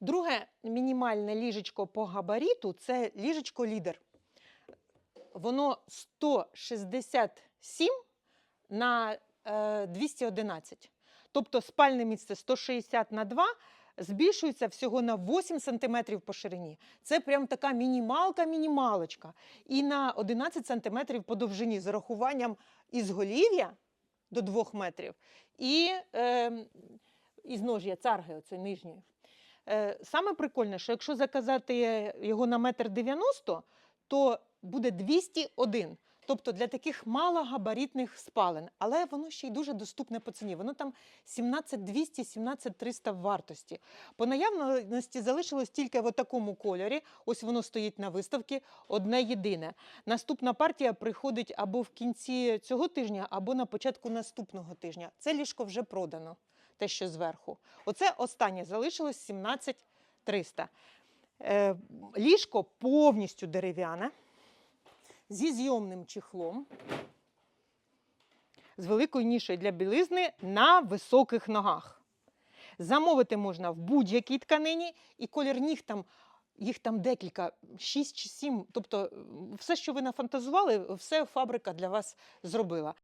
Друге мінімальне ліжечко по габариту це ліжечко лідер. Воно 167 на е, 211. Тобто спальне місце 160 на 2 збільшується всього на 8 см по ширині. Це прям така мінімалка-мінімалочка. І на 11 см по довжині з урахуванням ізголів'я до 2 метрів і е, ізнож'я царги, оце нижньої. Е, саме прикольне, що якщо заказати його на метр 90, то буде 201. Тобто для таких малогабаритних спален, але воно ще й дуже доступне по ціні. Воно там 17200 17300 в вартості. По наявності залишилось тільки в такому кольорі. Ось воно стоїть на виставці, одне єдине. Наступна партія приходить або в кінці цього тижня, або на початку наступного тижня. Це ліжко вже продано, те, що зверху. Оце останнє залишилось 17300. Е, ліжко повністю дерев'яне зі зйомним чехлом, з великою нішою для білизни на високих ногах. Замовити можна в будь-якій тканині, і колір ніг там, їх там декілька, 6 чи 7. Тобто, все, що ви нафантазували, все фабрика для вас зробила.